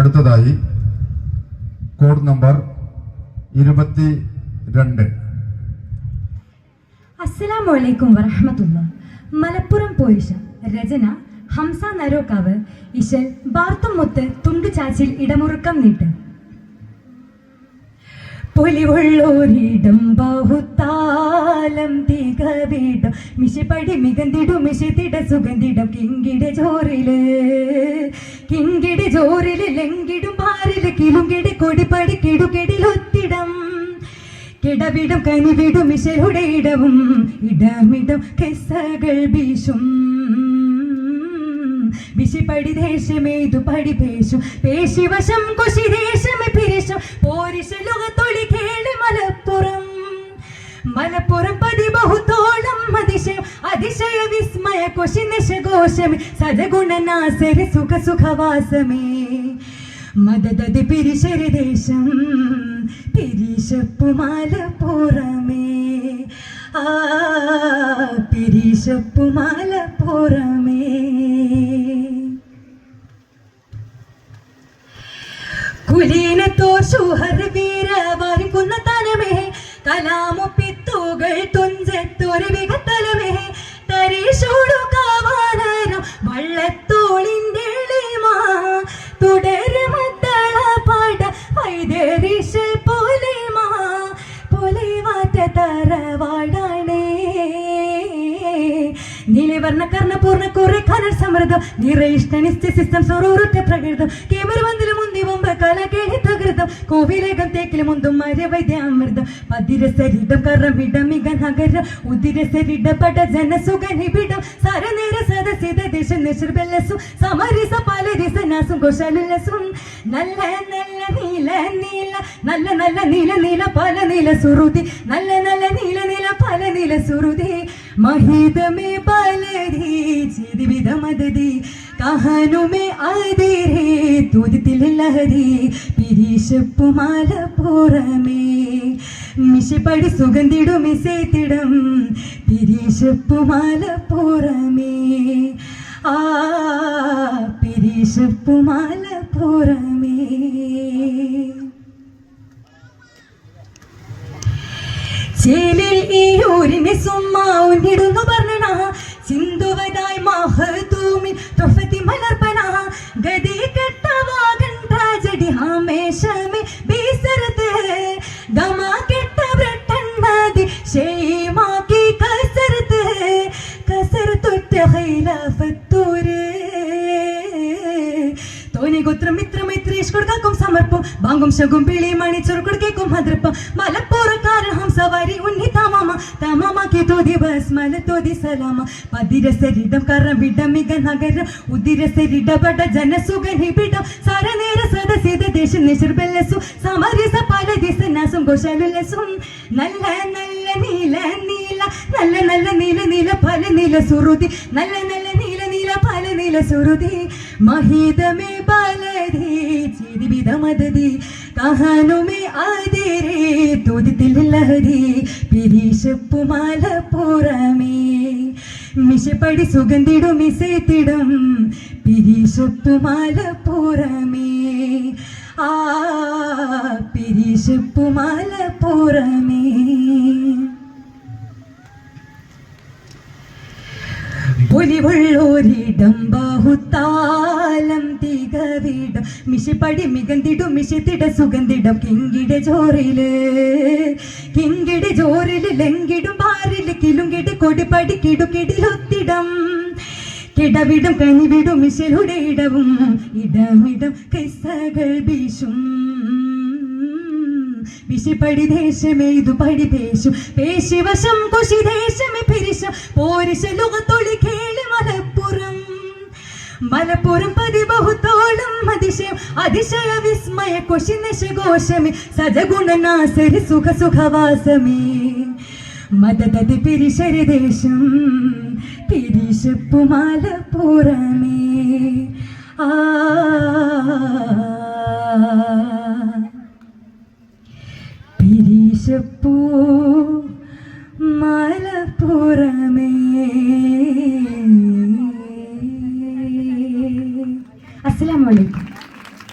അടുത്തതായി code number ഇരുപത്തി രണ്ട് അസ്സലാമലൈക്കും വറഹമത്തുള്ള മലപ്പുറം പോലീസ് രചന ഹംസ നരോക്കാവ് ഇശൽ ബാർത്തും മുത്ത് തുണ്ടുചാച്ചിൽ ഇടമുറുക്കം നീട്ട്. പൊലിവുള്ളോരിടം ബഹുത്താലം തികവിടം മിശിപ്പടി മികന്തിടും മിശിത്തിട സുഗന്ധിടം. കിങ്കിട ചോറിൽ കിങ്കിട ചോറിൽ ലെങ്കിടും പാരിൽ കിലുങ്കിടി കൊടിപ്പടി കിടുകിടിലൊത്തിടം കിടവിടും കനിവിടും മിശലുടെ ഇടവും ഇടമിടും കെസകൾ വീശും. വിശിപ്പടി ദേശമേതു പടി പേശു. പേശിവശം കുശി ദേശമേ പിരിശം. പോരിശലുകത്തൊളി കേളി മലപ്പുറം. മലപ്പുറം പതി ബഹുത്തോളം അതിശയം. അതിശയ വിസ്മയ കുശി നിശഘോഷമേ സദഗുണനാസരി സുഖ സുഖവാസമേ. മദതതി പിരിശരി ദേശം പിരിശപ്പുമാല പുറമേ. ആ പിരിശപ്പുമാല പുറമേ. കുലീനത്തോ ശുഹർ വീര വരിക്കുന്ന തലമേ കലാമുപ്പിത്തുകൾ തുഞ്ചത്തൊരു വികത്തലമേ. നീലവർണ കർണപൂർണ കുറെ കനൽ സമൃദ്ധം. നിറയിഷ്ട നിശ്ചയ സിസ്റ്റം സ്വറൂറുറ്റ പ്രകൃതം. കേമരവന്തിലും മുന്തി മുമ്പ് കല കേളി തകൃതം. കോവിലേകം തേക്കിലും മുന്തും പതിര പതിരസരിടം കറമിടം മിക നഗര. ഉദിരസരിട പട ജനസുഖ നിബിഡം. സരനേര സദസിത ദേശ നിശ്രബെല്ലസു സമരിസ പലരിസ നാസും ഘോഷാലുല്ലസും നല്ല നല്ല നീല നീല. നല്ല നല്ല നീല നീല പല നീല സുറുതി. നല്ല നല്ല നീല നീല പല നീല സുറുതി. മഹിതമേ പലരി ജീവിത മദതി കഹനുമേ അതിരേ തുതിത്തിൽ ലഹരി പിരീശപ്പുമാല പുറമേ. മിശിപ്പടി സുഗന്ധിടും മിസേത്തിടം പിരീശപ്പുമാല പുറമേ. ആ പിരീശപ്പുമാല പുറമേ. ഉന്നിടുന്നു വർണന. സിന്ധുവതായി മഹതൂമിൻ തൊഫതി മലർപ്പന. ഗതി കെട്ടവാകൻ ട്രാജഡി ഹാമേശമേ ബീസരത് ഗമ കെട്ട ബ്രട്ടൻ മതി ഷെയ്മാക്കി കസരത്ത് കസരത്തൊറ്റ ഖൈലാഫത്തൂര് തോനി ഗോത്രം മിത്ര മൈത്രേഷ് കൊടുക്കും സമർപ്പം. ബാങ്കും ശകും പിളി മണി ചുരുക്കൊടുക്കേക്കും ഭദ്രപ്പം മലപ്പുറക്കാരൻ ഹംസവാരി ഉന്നിത തമാമാക്കി തോതി ബസ് മല തോതി സലാമ. പതിരസരിടം കറവിടം മിക നഗര ഉദിരസരിടപട പട സരനേര സദസിത ദേശ നിശർബെല്ലസു സമരിസ പല ദിസ നാസും ഘോഷാലുല്ലസും നല്ല നല്ല നീല നീല നല്ല നല്ല നീല നീല പല നീല സുറുതി. നല്ല നല്ല നീല നീല പല നീല സുറുതി. മഹിതമേ ബലധി ജീവിത മദതി കഹാനുമേ ആതിരേ തുതിത്തിൽ ലഹരി പിരീശപ്പുമാല പുറമേ. മിശപ്പടി സുഗന്ധിടും മിസേത്തിടും പിരീശപ്പുമാല പുറമേ. ആ പിരീശപ്പുമാല പുറമേ പൊലിവുള്ളോരിടം ബാഹുത്താലം തികവിടം മിശിപ്പടി മികന്തിടും മിശിത്തിട സുഗന്ധിടം. കിങ്കിട ചോറിൽ കിങ്കിട ചോറിൽ ലെങ്കിടും പാറിൽ കിലുങ്കിട് കൊടിപ്പടി കിടുകിടിലൊത്തിടം കിടവിടും കനിവിടും മിശലുടെ ഇടവും ഇടമിടം കൈസകൾ വീശും. വിശിപ്പടി ദേശമേ ഇതു പടി പേശു പേശിവശം കുശി ദേശമേ പിരിശ. പോരിശ മലപ്പുറം മലപ്പുറം പതിബഹുത്തോളം അതിശയം അതിശയ വിസ്മയ കൊശിനശഘോഷമേ സജഗുണനാസരി സുഖ സുഖവാസമേ മതതതി പിരിശരിദേശം തിരിശപ്പു മലപ്പുറമേ ആ. പിരിശപ്പൂ മലപ്പുറമേ